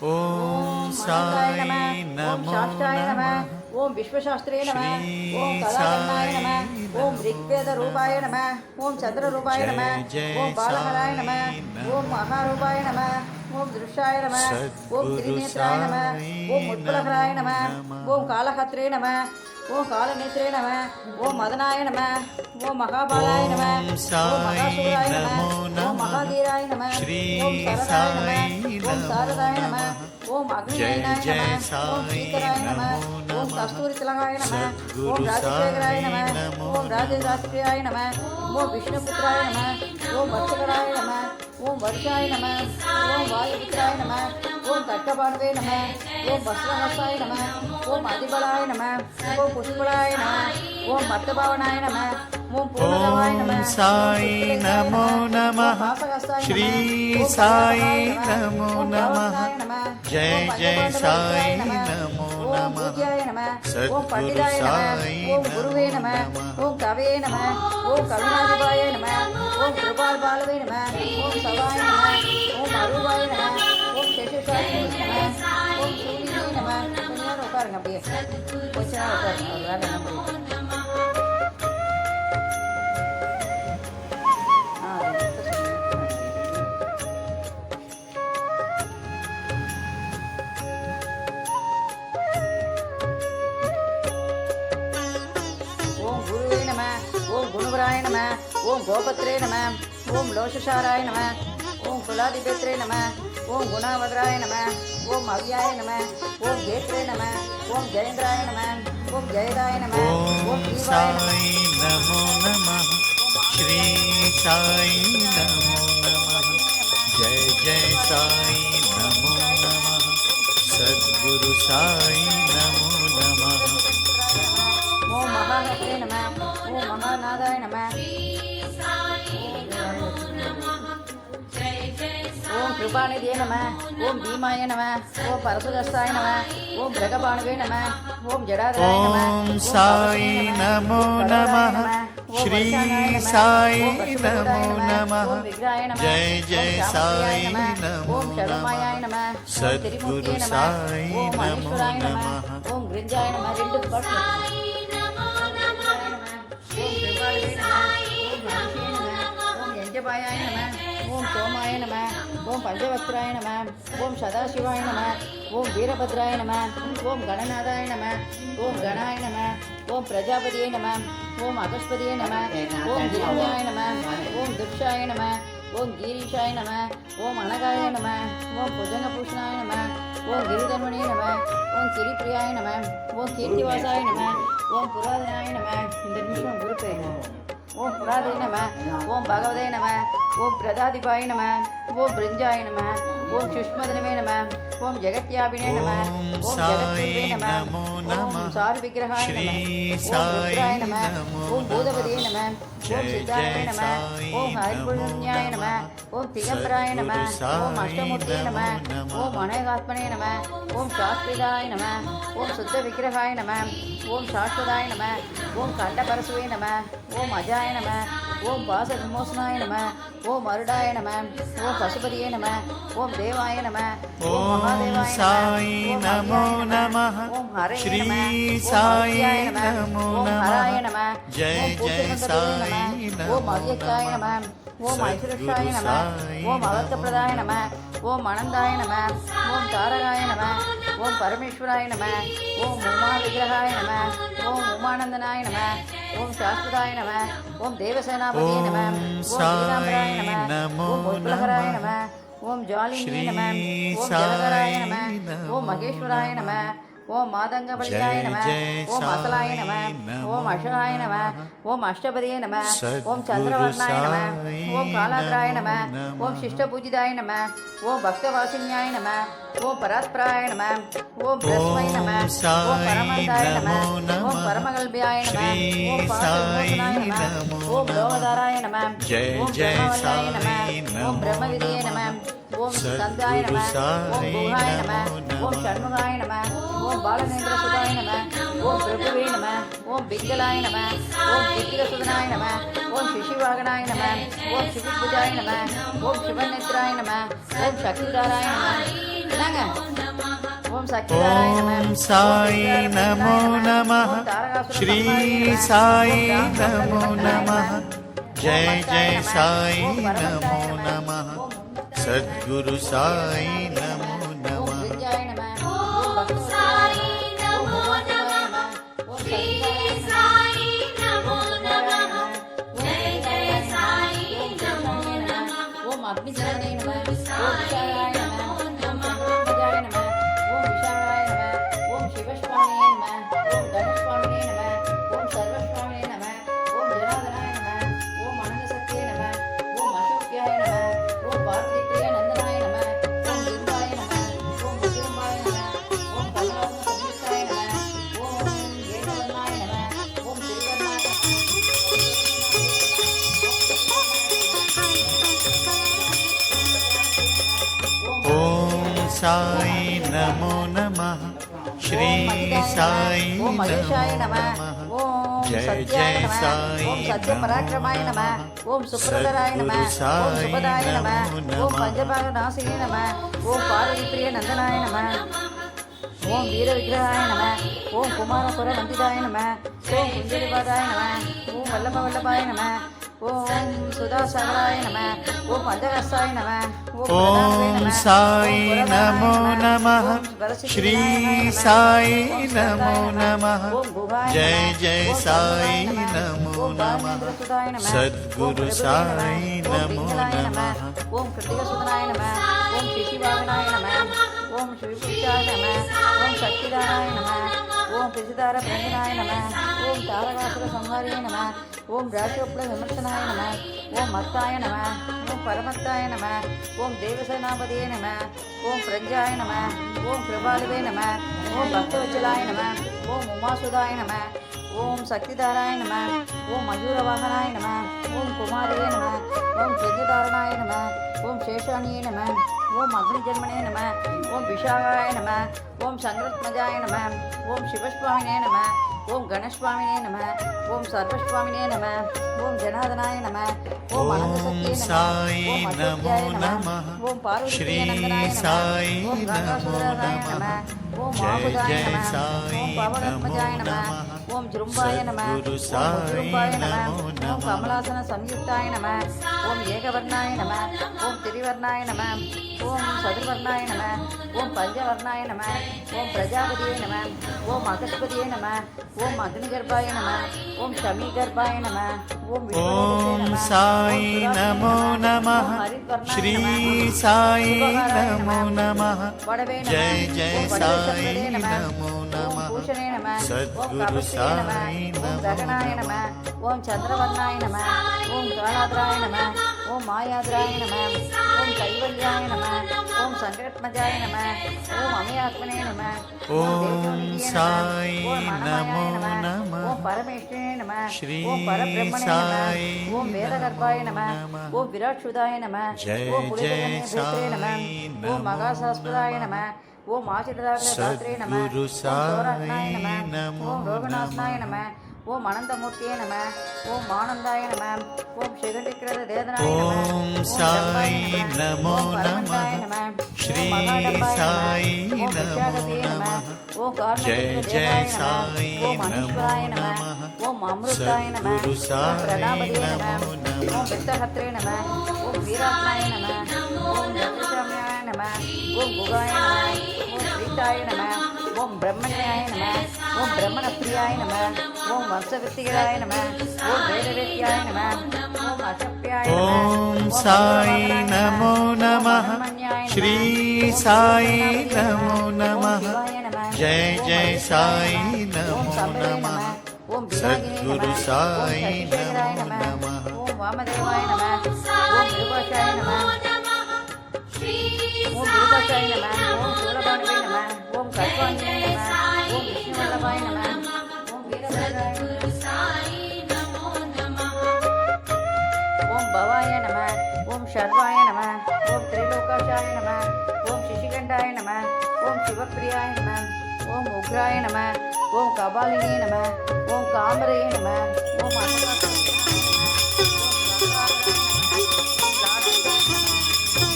ஓம் சாய் நம சாஸ்திராய நம. ஓம் விஸ்வசாஸ்திரே நம. ஓம் கலாகர்ணாய நம. ஓம் ரிக்வேத ரூபாய நம. ஓம் சந்திர ரூபாய நம ஓம் பாலகராய நம. ஓம் மகாரூபாய நம. ஓம் திருஷாய நம. ஓம் திரிநேத்ராய நம. ஓம் உட்பலகராய நம. ஓம் காலகத்ரே நம. ஓம் காலநேத்ரே நம ஓம் மதனாய நம ஓம் மகாபாலாய நம சாய் மகாசூராய நம நமः. மகாதீராய நம ஸ்ரீ ஓம் சரதாய நம ஓம் சாரதாய நம. ஓம் ஜெய நம ஓம் சீக்கராய நம ஓம். கஸ்தூரி திலகாய நம ஓம் ராஜசேகராய நம ஓம் ராஜராஷ்டிரியாய நம ஓம் விஷ்ணுபுத்திராய நம ஓம் வத்சகராய நம ஓம் வருஷாய நம ஓம் வாயுபுத்திராய நம ஓம் தட்டபார்வே நம ஓம் பஸ்வஹசாய நம ஓம் அதிபலாய நம ஓம் புஷ்பலாய நம ஓம் பத்தபாவனாய நம ஓம் சாய் நமோ நம ஸ்ரீ சாய் நமோ நம ஜெய் ஜெய் சாய் நமோ நம சத்குரு சாய் குருவே நம ஓம் கவே நம ஓம் கருணாதிபாய நம ஓம் கிருபால் பாலவே நம ஓம் சவாய நம பாருங்க அப்படியே. கொஞ்ச நேரம் என்ன முடியும் ஓம் குருவே நம ஓம் குணவராய நம ஓம் கோபத்ரே நம ஓம் லோஷசாராய நம ஓம் குலாதிபத்ரே நம ஓம் குணாவதராய நம ஓம் அவ்யாய நம ஓம் கேட்வே நம ஓம் ஜெயேந்திராய நம ஓம் ஜெயதாய நம ஓம் சாய் நமோ நம ஸ்ரீ சாய் நமோ நம ஜெய ஜெய சாய் நமோ நம சத்குரு சாய் நமோ நம ஓம் மகாநத்தே நம ஓம் மகாநாதாய நம ஓம் கிருபாநிதியே நம ஓம் பீமாய நம ஓம் பரசுதஸ்தாய நம ஓம் பிரகபாணுவே நம ஓம் ஜடாதராய நம ॐ साई नमो नमः श्री साई नमो नमः जय जय साई नमो ஓம் சர்வமாயாய नमः நம சத்குரு சாய் ஓம் நமோ மகேஸ்வராய நம நமः. ஓம் கிரிஞ்சாய நம ரெண்டு பாட்டு ஓம் கிருபாலுவே நம ஓம் மகிஷே நம ஓம் சோமாய நம ஓம் பஞ்சவஸ்திராய நம ஓம் சதாசிவாய நம ஓம் வீரபத்ராய நம ஓம் கணநாதாய நம ஓம் கணாய நம ஓம் பிரஜாபதியே நம ஓம் அகஸ்பதியே நம ஓம் கிரிஞாய நம ஓம் துர்ஷாய நம ஓம் கீரீஷாய நம ஓம் அனகாய நம ஓம் புஜங்கபூஷணாய நம ஓம் கிரிதர்மணிய நம ஓம் கிரிப்பிரியாய நம ஓம் கீர்த்திவாசாய நம ஓம் புராதனாய நம இந்த நிமிஷம் குரு பெயர் ஓம் புராதே நம ஓம் பகவதே நம ஓம் பிரதாதிபாய நம ஓம் பிரிஞ்சாய நம ஓம் சுஷ்மதனமே நம ஓம் ஜெகத்யாபினே நம ஓம் ஜெகத்குருவே நம நம சார் விக்கிரகாய நம ஓம் ருத்ராய நம ஓம் பூதபதியே நம ஓம் சித்தாய நம ஓம் ஹரிபுண்யாய நம ஓம் திகம்பராய நம ஓம் அஷ்டமூர்த்தியே நம ஓம் அனேகாத்மனே நம ஓம் சாஸ்திரிதாய நம ஓம் சுத்த விக்கிரகாய நம ஓம் சாஸ்வதாய நம ஓம் கண்டபரசுவே நம ஓம் அஜாய நம ஓம் பாச விமோசனாய நம ஓம் அருடாய நம ஓம் பசுபதியே நம ஓம் தேவாய நம ஓம் மகாதேவாய நம ஓம் நமோ நம ஓம் ஹரே श्री நம ஓம் साई அவ்யாய நம नमो ஓம் ஹராய नमः நம जय ஓம் जय பூஷணபதியே साई நம ஓம் नमो அவ்யக்காய நம नमः ஓம் ஐஸ்வர்ஷாய सद्गुरु நம साई ஓம் அவர்த்தப்பிரதாய நம ஓம் அனந்தாய நம ஓம் தாரகாய நம ஓம் பரமேஸ்வராய நம ஓம் உமா விக்கிரகாய நம ஓம் உமானந்தனாய நம ஓம் சாஸ்வதாய நம ஓம் தேவசேனாபதியே நம ஓம் ஓம் சாய் பீதாம்பராய நம நமோ ஓம் உத்பலகராய நமः. நம ஓம் ஜாலினியே நம ஸ்ரீ ஓம் ஜலதராய நம சாய் நமோ ஓம் மகேஸ்வராய நம ஓம் மாதங்கபலியாய நம ஓம் அசலாய நம ஓம் அஷராய நம ஓம் அஷ்டபதியே நம ஓம் சந்திரவர்ணாய நம ஓம் காலாத்ராய நம ஓம் சிஷ்டபூஜிதாய நம ஓம் பக்தவாசின்யாய நம ஓம் பராத்பராய நம ஓம் பிரஸ்மை நம ஓம் பரமந்தாய நம. ஓம் பரமகல்பியாய நம ஓம் சாய் நம ஓம். லோகதாராய நம ஓம் பிரம்மவல்லாய நம ஓம் பிரம்மவிதியே நம ஓம் சந்தாய நம ஓம் குஹாய நம ஓம் நமः. ஷண்முகாய நம ஓம் பாலநேந்திர சுதாய நம ஓம் பிரபுவே நம ஓம் பிங்கலாய நம ஓம் சித்திரசுதனாய நம ஓம் சிசிவாகனாய நம ஓம் சிவிபுஜாய நம ஓம் சிவநேத்ராய நம ஓம் சக்திதாராய நம. என்னங்க? ஓம் சாய் நமோ நமः. ஸ்ரீ சாய் நமோ நமः. ஜெய ஜெய சாய் நமோ நமः. சத்குரு சாய் நமோ நம. ஓம் அக்னிஜனே சாய் நமோ நமः. ஸ்ரீ சாய் நம. ஜெய ஜெய சாய் ஓம் சத்ய பராக்கிரமாய நம. ஓம் சுப்ரதராய நம. ஓம் சுபதாய நம. ஓம். பஞ்சபாக நாசினே நம. ஓம் பார்வதி பிரிய நந்தனாய நம. ஓம் வீர விக்கிரகாய நம. ஓம் குமாரபுர வந்திதாய நம. ஓம் குஞ்சலிபாதாய நம. ஓம் வல்லப வல்லபாய நம. ஓம் சுதாசகராய நம ஓம் பஞ்சகஸ்தாய நம ஓம் பிரதானவே ஓம் நம. சாய் ஓம் புரதாய நமோ நமः ஓம் வரசித்தியாய ஸ்ரீ நம. சாய் ஓம் நமோ சரதாய நமः ஓம் குகாய ஜெய நம. ஜெய ஓம் சாய் சர்வதாய நமோ ஓம் நமः பாலச்சந்திரசுதாய நம. சத்குரு ஓம் பிரபுவே சாய் நம. ஓம் ஓம் கிருத்திகசுதனாய ராஜோப்ள விமர்சனாய நம ஓம் மத்தாய நம ஓம் பரமத்தாய நம ஓம் தேவசேனாபதியே நம ஓம் பிரஞ்சாய நம ஓம் கிருபாலுவே நம ஓம் பக்தவச்சலாய நம ஓம் உமாசுதாய நம ஓம் சக்திதாராய நம ஓம் மயூரவாகனாய நம ஓம் குமாரியே நம ஓம் பிரஜதாரணாய நம ஓம் சேஷானியே நம ஓம் அக்னிஜன்மனே நம ஓம் விஷாகாய நம ஓம் சங்கரத்மஜாய நம ஓம் சிவஸ்வாமினே நம ஓம் கணஸ்வாமினே நம ஓம் சர்வஸ்வாமினே நம ஓம் ஜனாதனாய நம ஓம் அனந்தசக்தியே நம சாய் ஓம் நமோ ஓம் பார்வதி சாய் நமோ நம ஓம் ஜெய நம ஓம் பவனத்மஜாய நமः ஓம் ஜிரும்பாய நம ஓம் சாய் உஜ்ரும்பாய நம ஓம் கமலாசன சம்யுக்தாய நம ஓம் ஏகவர்ணாய நம ஓம் திரிவர்ணாய நம ஓம் சதுர்வர்ணாய நம ஓம் பஞ்சவர்ணாய நம ஓம் பிரஜாபதியே நம ஓம் அகஸ்பதியே நம ஓம் அக்னிகர்பாய நம ஓம் ஷமீகர்பாய நம ஓம் ஓம். சாய் நமோ நமः ஸ்ரீ. சாய் நமோ நமः. ஜெய ஜெய சாய் நம. நமோ பூஷணே நம சத்குரு நம ஓம் ககனாய நம. ஓம் சந்திரவர்ணாய நம. ஓம் காலாத்ராய நம. ஓம் மாயாத்ராய நம. ஓம் கைவல்யாய நம. ஓம் சங்கரத்மஜாய நம. ஓம் அமயாத்மனே நம. ஓம். சாய் நமோ நமः. ஓம் பரமேஸ்வரே நம. ஸ்ரீ ஓம் பரபிரம்மணே சாய் நம ஓம் வேதகர்பாய நம. ஓம் விராட்சுதாய நம. ஓம் பேத்ரே நம. ஓம் மகாசாஸ்திராய நம. ஓம் ஆசிரதாத்ரே நம நம ஓம் ரோகநாத்னாய நம ஓம் அனந்தமூர்த்தியே நம ஓம் ஆனந்தாய நம ஓம் சிகண்டிக்கிரத தேதனாய நம ஓம் சாய் நமோ நமः. ஸ்ரீ சாய் நம நமோ. ஓம் கார்ணகிர ஜெய சாய் நம ஓம் அனீஸ்வராய நமோ. ஓம் அமிர்தாய நம ஓம் பிரணாபதியே நம. ஓம் வித்தகத்ரே நம ஓம் வீராத்மாய நம ஓம் நம ஓம் குகாய நம ஸ்ரீதாய நம. ஓம் பிரம்மண்யாய நம. ஓம் பிரம்மணப்பிரியாய நம. ஓம் வம்சவித்திகராய நம. ஓம் வேதவேத்தியாய நம. ஓம் அசப்பியாய நம. ஓம் சாய் நமோ. நமः ஸ்ரீ சாய் நமோ. நமः ஜெய ஜெய சாய் நமோ நமः. சத்குரு சாய் நமோ நமः. ஓம் வாமதேவாய நம. ஓம் விருபாஷாய நம. ஓம் விருபாஷாய நம ஓம் சூலபானுவே நம ஓம் கர்வாஞ்சனே நம ஓம் விஷ்ணுவல்லபாய நம ஓம் வீரபத்ராய ஓம் பவாய நம ஓம் சர்வாய நம ஓம் திரைலோகாஷாய நம ஓம் சிசிகண்டாய நம ஓம் சிவப்பிரியாய நம ஓம் உக்ராய நம ஓம் கபாலினே நம ஓம் காமரையே நம ஓம்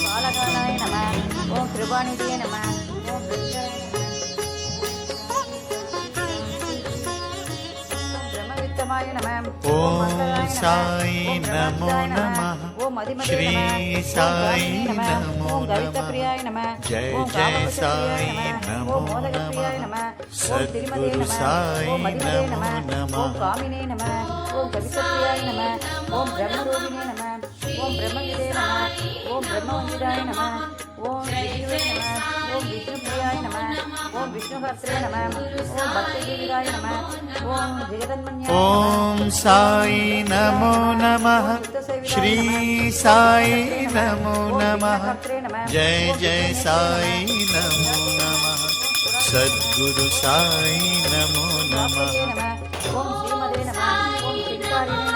பாலகாலாய நம ஓம் கிருபாநிதியே நம ஓம் பிரம்மவித்தமாய நம ஓம் சாய் நமோ நமஹ ஓம் மதிமதே நம. ஓம். கவிதப்பிரியாய நம. ஓம் சாய் நம. ஓம் மோதகப்பிரியாய நம. ஓம் திருமதே நம. ஓம் மதிமதே நம. ஓம் காமினே நம. ஓம் கவிதப்பிரியாய நம. ஓம் பிரம்மரூபிணே நம. ஓம் பிரம்மவிதே நம. ஓம் பிரம்மவந்திதாய நம. ஓம் விஷ்ணுவே நம ஓம் விஷ்ணுபிரியாய நம ஓம் விஷ்ணுகர்த்தே நம ஓம் பக்தஜீவிதாய நம ஓம் ஜெகதன்மன்யாய ஓம் சாய் நமோ நமः ஸ்ரீ சாய் நமோ நமः ஜெய் ஜெய் சாய் நமோ நமः சத்குரு சாய் நமோ நமः ஓம் ஸ்ரீமதே நம ஓம் சித்தாரிணே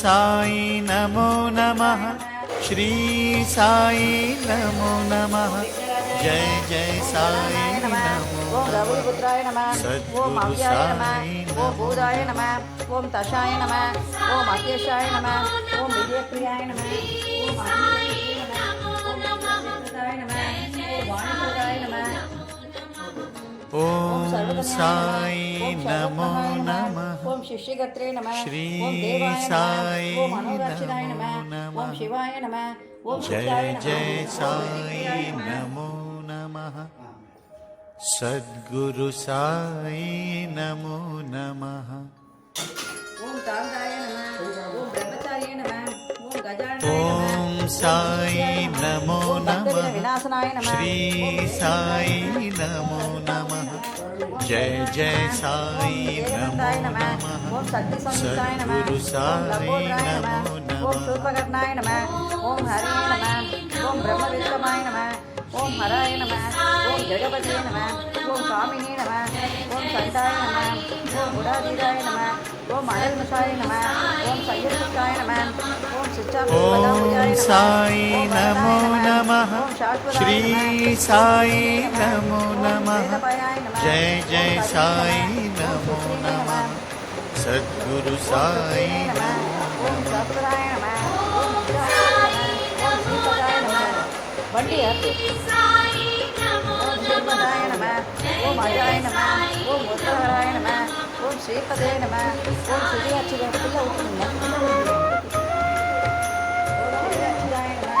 சாய் நமோ நம ஸ்ரீ சாய் நமோ நம ஜெய ஜெய சாய் நமோ ரவுபுத்ராய நம ஓம் அவ்யாய நம ஓம் பூதாய நம ஓம் தஷாய நம ஓம் அகேஷாய நம ஓம் விஜயப்பிரியாய நம ஓம் ओम साई नमो नम। ओम शिष्यगत्रे नम। श्री साई नमो नम। ओम शिवाय नम। ओम जय जय साई नमो नम। सद्गुरु साई नमो नम। ओम तामदाय नमः। ओम ब्रह्मचार्य नमः। ओम गजाननाय नमः సాయి నమో నమ. శ్రీ సాయి నమో నమ. జయ జయ సాయి నమో నమ. సద్గురు సాయి నమో నమ. శూర్పకర్ణాయ నమ. ఓం హరే నమ. ఓం బ్రహ్మ విక్రమాయ ఓం హరాయ నమ. ఓం జగపతి నమ. buông cỏ mình đi nè ma buông xoay tay nè ma buông của đó đi đây nè ma buông mãi lên xoay nè ma gồm xoay hết dưới cây nè ma buông sợi chân ॐ साई नमो नमः श्री साई नमो नमः जय जय साई नमो नमः सद्गुरु साई नमो नमः बड़ी ஓம் ஸ்ரீபதே நம ஓம் சுதியாட்சிதத்துக்குள்ள விட்டுருங்க ஓம் சுதியாட்சிதாய நம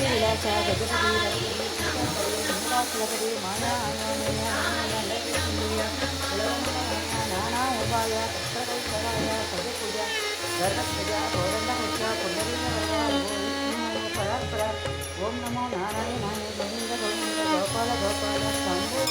விலாசா கஜபதி மாயா நானா உபாய கஷ்டகை சவாய கஜபூஜா கர்ணபூஜா கோரண்டமுச்சா படார் படார் ஓம் நமோ நாராயணாய கோவிந்த கோவிந்த கோபால கோபால சம்பு